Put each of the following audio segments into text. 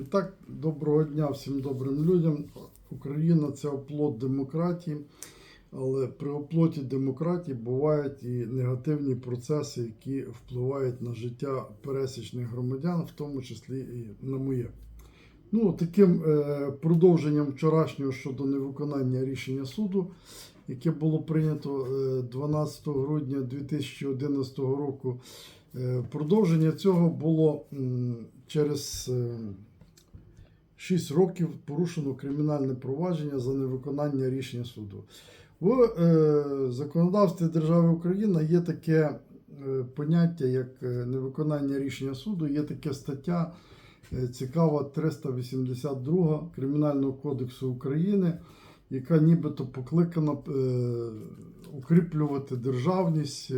І так, доброго дня всім добрим людям. Україна це оплот демократії, але при оплоті демократії бувають і негативні процеси, які впливають на життя пересічних громадян, в тому числі і на моє. Ну, таким е, продовженням вчорашнього щодо невиконання рішення суду, яке було прийнято е, 12 грудня 2011 року. Е, продовження цього було через е, 6 років порушено кримінальне провадження за невиконання рішення суду. В е, законодавстві держави Україна є таке е, поняття, як е, невиконання рішення суду, є таке стаття цікава 382 Кримінального кодексу України, яка нібито покликана укріплювати державність.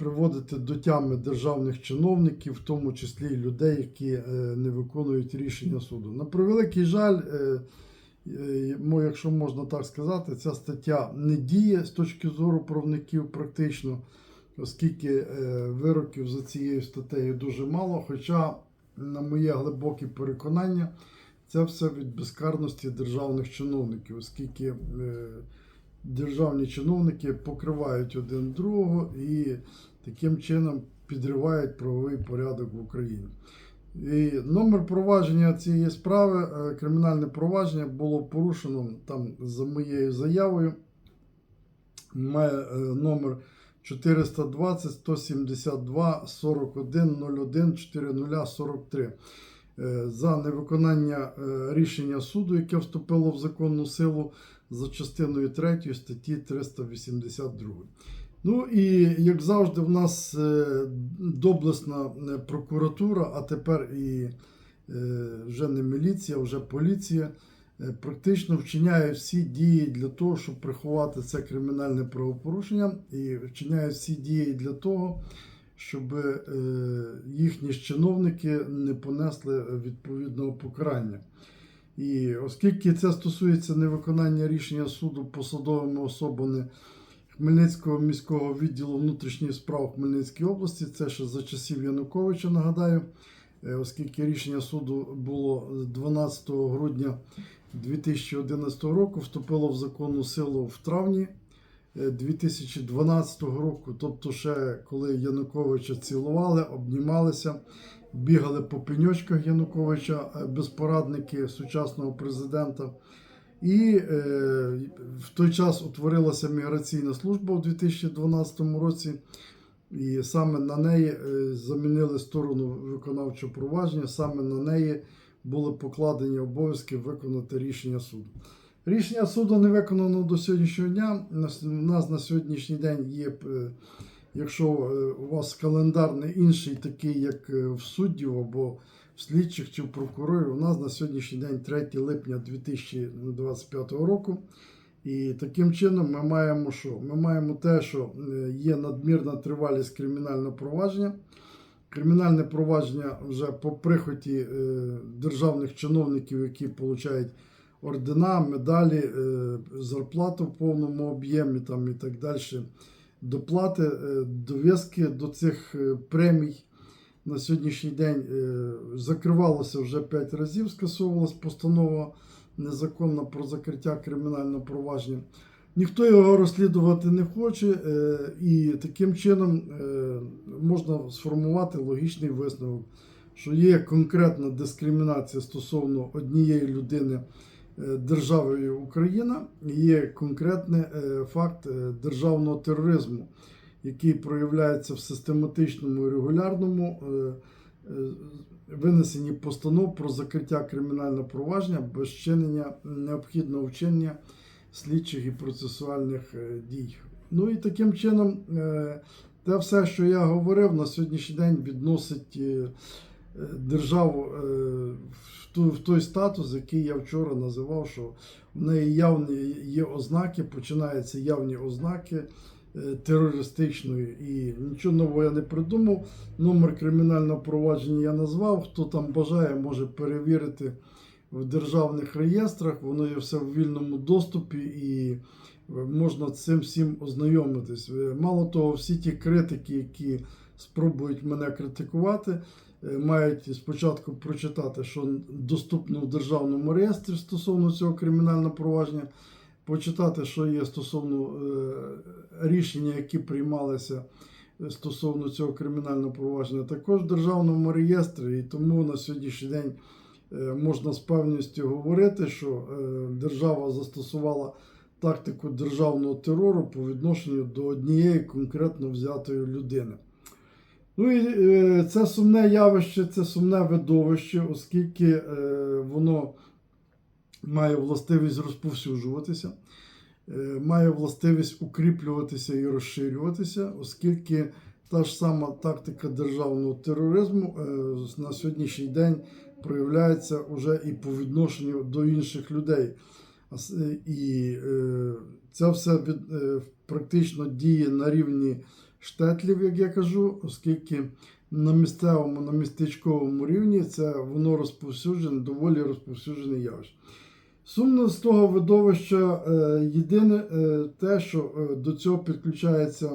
Приводити до тями державних чиновників, в тому числі і людей, які е, не виконують рішення суду. На превеликий жаль, е, е, якщо можна так сказати, ця стаття не діє з точки зору правників практично, оскільки вироків за цією статтею дуже мало. Хоча, на моє глибоке переконання, це все від безкарності державних чиновників, оскільки державні чиновники покривають один другого і таким чином підривають правовий порядок в Україні. І номер провадження цієї справи, е, кримінальне провадження було порушено там за моєю заявою. Має е, номер 420 172 41 01 4043 Е, за невиконання е, рішення суду, яке вступило в законну силу за частиною 3 статті 382. Ну і як завжди, в нас е, доблесна е, прокуратура, а тепер і е, вже не міліція, вже поліція, практично вчиняє всі дії для того, щоб приховати це кримінальне правопорушення, і вчиняє всі дії для того, щоб їхні чиновники не понесли відповідного покарання. І оскільки це стосується невиконання рішення суду посадовими особами Хмельницького міського відділу внутрішніх справ Хмельницької області, це ще за часів Януковича, нагадаю, е, оскільки рішення суду було 12 грудня 2011 року, вступило в законну силу в травні е, 2012 року, тобто ще коли Януковича цілували, обнімалися, бігали по пеньочках Януковича, е, безпорадники сучасного президента. І е, в той час утворилася міграційна служба у 2012 році, і саме на неї е, замінили сторону виконавчого провадження, саме на неї були покладені обов'язки виконати рішення суду. Рішення суду не виконано до сьогоднішнього дня. У нас- на сьогоднішній день є, е, якщо е, у вас календар не інший, такий, як в суддів або слідчих чи прокурорів, у нас на сьогоднішній день 3 липня 2025 року. І таким чином ми маємо що? Ми маємо те, що е, є надмірна тривалість кримінального провадження. Кримінальне провадження вже по прихоті е, державних чиновників, які отримують ордена, медалі, е, зарплату в повному об'ємі там, і так далі, доплати, дов'язки до цих премій. На сьогоднішній день е, закривалося вже 5 разів, скасовувалась постанова незаконна про закриття кримінального провадження. Ніхто його розслідувати не хоче, е, і таким чином е, можна сформувати логічний висновок, що є конкретна дискримінація стосовно однієї людини державою Україна, є конкретний факт державного тероризму, який проявляється в систематичному і регулярному е, е, винесенні постанов про закриття кримінального провадження без вчинення необхідного вчинення слідчих і процесуальних е, дій. Ну і таким чином, те все, що я говорив, на сьогоднішній день відносить державу в той статус, який я вчора називав, що в неї явні є ознаки, починаються явні ознаки е, терористичної. І нічого нового я не придумав. Номер кримінального провадження я назвав. Хто там бажає, може перевірити в державних реєстрах. Воно є все в вільному доступі і е, можна цим всім ознайомитись. Е, Мало того, всі ті критики, які спробують мене критикувати, мають спочатку прочитати, що доступно в державному реєстрі стосовно цього кримінального провадження, почитати, що є стосовно е, рішення, які приймалися е, стосовно цього кримінального провадження, також в державному реєстрі. І тому на сьогоднішній день е, можна з певністю говорити, що держава застосувала тактику державного терору по відношенню до однієї конкретно взятої людини. Ну і це сумне явище, це сумне видовище, оскільки воно має властивість розповсюджуватися, е, має властивість укріплюватися і розширюватися, оскільки та ж сама тактика державного тероризму е, на сьогоднішній день проявляється вже і по відношенню до інших людей. Е, І це все практично діє на рівні штетлів, як я кажу, оскільки на місцевому, на містечковому рівні це воно розповсюджене, доволі розповсюджене явище. Сумно з того видовища е, єдине е, те, що е, до цього підключається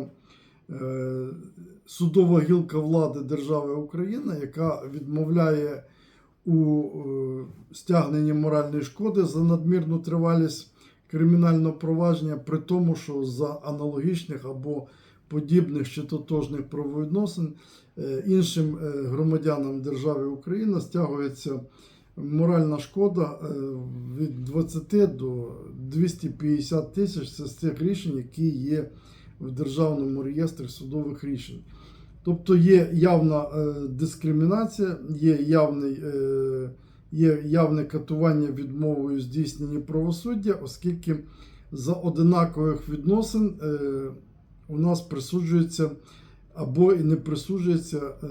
судова гілка влади держави Україна, яка відмовляє у стягненні моральної шкоди за надмірну тривалість кримінального провадження, при тому, що за аналогічних або подібних чи тотожних правовідносин іншим громадянам держави Україна стягується моральна шкода е, від 20 до 250 тисяч. Це з тих рішень, які є в державному реєстрі судових рішень. Тобто є явна е, дискримінація, є, явний, е, є явне катування відмовою здійснення правосуддя, оскільки за одинакових відносин е, у нас присуджується або і не присуджується е,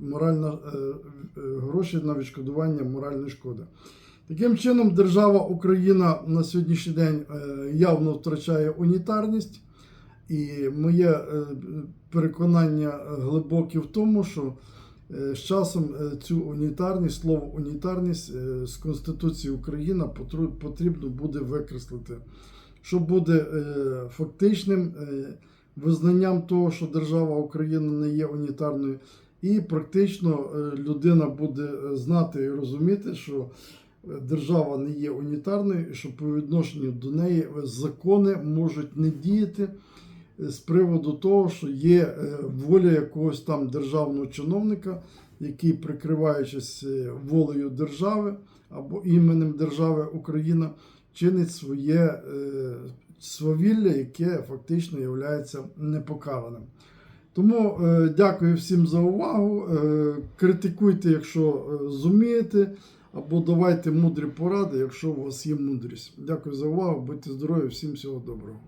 моральна, е, е, гроші на відшкодування моральної шкоди. Таким чином, держава Україна на сьогоднішній день явно втрачає унітарність. І моє переконання глибоке в тому, що з часом цю унітарність, слово унітарність з Конституції України потрібно буде викреслити, що буде фактичним визнанням того, що держава Україна не є унітарною, і практично е, людина буде е, знати і розуміти, що е, держава не є унітарною, і що по відношенню до неї закони можуть не діяти з приводу того, що є воля якогось там державного чиновника, який, прикриваючись волею держави або іменем держави Україна, чинить своє свавілля, яке фактично є непокараним. Тому е, дякую всім за увагу. Е, критикуйте, якщо е, зумієте, або давайте мудрі поради, якщо у вас є мудрість. Дякую за увагу, будьте здорові, всім всього доброго.